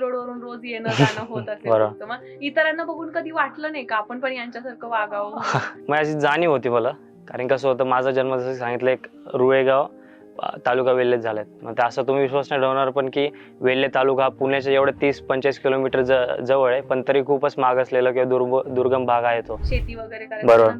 Road वरून रोज येणं जाणं होत असेल. मग इतरांना बघून कधी वाटलं नाही का? आपण पण यांच्यासारखं वागावं मग अशी जाणीव होती मला. कारण कसं होतं माझा जन्म जसं सांगितलं एक रुळेगाव तालुका वेल्हेत झालाय मग असं तुम्ही विश्वास नाही ठेवणार पण की वेल्हे तालुका हा पुण्याच्या एवढं तीस पंचेचाळीस किलोमीटर जवळ आहे पण तरी खूपच माग असलेला किंवा दुर्ग दुर्गम भाग आहे तो. शेती वगैरे बरोबर.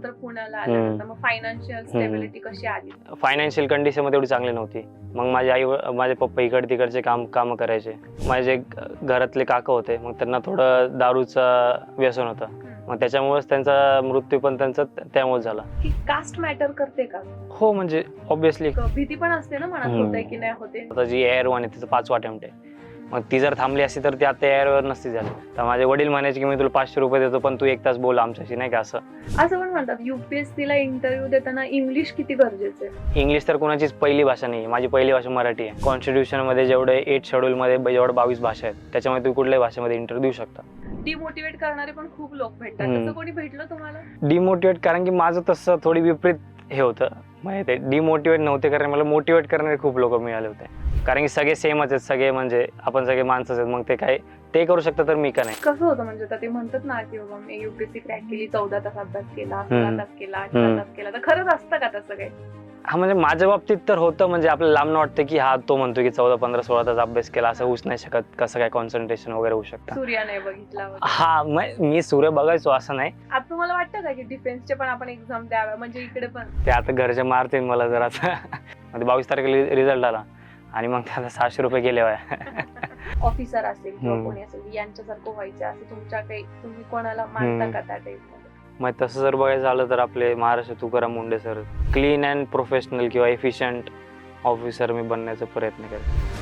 फायनान्शियल कंडिशनमध्ये एवढी चांगली नव्हती. मग माझे आई माझे पप्पा इकड तिकडचे काम काम करायचे. माझे घरातले काका होते. मग त्यांना थोडं दारूचं व्यसन होतं. मग त्याच्यामुळेच त्यांचा मृत्यू पण त्यांचा त्यामुळे झाला. की कास्ट मॅटर करते का? हो म्हणजे ऑब्विसली भीती पण असते ना मनात हम्म. होतंय की नाही होते. आता जी एअर वन आहे तिचं पाचवा अटेम्प्ट आहे मग ती जर थांबली असती तर ती आता एअरवर नसती झाली. तर माझे वडील म्हणायचे की मी तुला पाचशे रुपये देतो पण तू एक तास बोल आमच्याशी नाही का असं. असं पण म्हणतात युपीएससी ला इंटरव्ह्यू देताना इंग्लिश किती गरजेचं आहे? इंग्लिश तर कोणाचीच पहिली भाषा नाही माझी पहिली भाषा मराठी आहे. कॉन्स्टिट्यूशनमध्ये जेवढे एट शेड्यूल मध्ये जेवढं बावीस भाषा आहेत त्याच्यामध्ये तुम्ही कुठल्याही भाषेमध्ये इंटरव्ह्यू देऊ शकता. डिमोटिवेट करणारे पण खूप लोक भेटतात. हम्म. तसं कोणी भेटलं तुम्हाला? डिमोटिवेट कारण की माझं तसं थोडी विपरीत हे होतं. माहिती आहे डिमोटिवेट नव्हते कारण मला मोटिवेट करणारे खूप लोक मिळाले होते. कारण की सगळे सेमच आहेत सगळे म्हणजे आपण सगळे माणसंच आहेत मग ते काय ते करू शकतात तर मी का नाही? कसं होतं म्हणजे आता ते म्हणतात ना की बाबा मी युपीएससी क्रॅक केली चौदा तास अभ्यास केला हम्म. तास केला अठरा हम्म. तास केला. तर खरंच असतं का तसं काही? हा म्हणजे माझ्या बाबतीत तर होतं म्हणजे आपल्याला लांब वाटतं की हा तो म्हणतो की चौदा पंधरा सोळा तास अभ्यास केला असं होऊच नाही शकत कसं काय कॉन्सन्ट्रेशन वगैरे होऊ शकतं. सूर्या नाही बघितला वगैरे. हा मी सूर्य बघायचो असं नाही. आता तुम्हाला वाटतं का की डिफेन्सचे पण आपण एक्झाम द्याव्या म्हणजे इकडे पण? ते आता घरचे मारतील मला जरा आता. बावीस तारखेला रिझल्ट आला. आणि मग त्याला सहाशे रुपये गेले वाया ऑफिसर असेल किंवा हम्म. कोणी असेल यांच्यासारखं व्हायचं असं तुमच्या काही तुम्ही कोणाला मानता. का त्या टाईप मग तसं जर बघायचं झालं तर आपले Maharashtra Tukaram Munde sir clean and professional किंवा एफिशियंट ऑफिसर मी बनण्याचा प्रयत्न करेन